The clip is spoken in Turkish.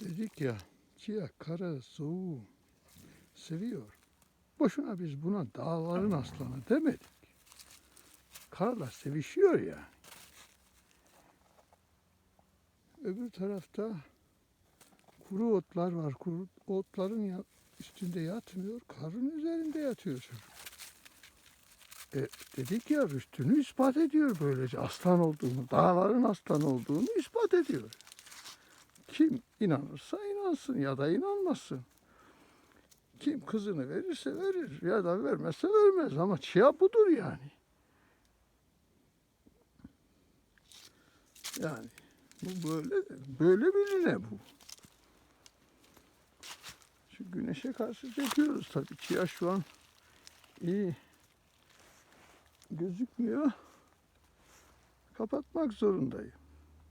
Dedik ya Çiğ kara soğuğu seviyor. Boşuna biz buna dağların aslanı demedik. Karalar sevişiyor ya. Öbür tarafta kuru otlar var. Kuru otların üstünde yatmıyor. Karın üzerinde yatıyor çocuk. E, dedik ya üstünü ispat ediyor böylece aslan olduğunu, dağların aslan olduğunu ispat ediyor. Kim inanırsa inansın ya da inanmasın. Kim kızını verirse verir ya da vermezse vermez ama çiğa budur yani. Yani bu böyle böyle birine bu. Şu güneşe karşı çekiyoruz tabii. Çiğa şu an iyi gözükmüyor. Kapatmak zorundayım.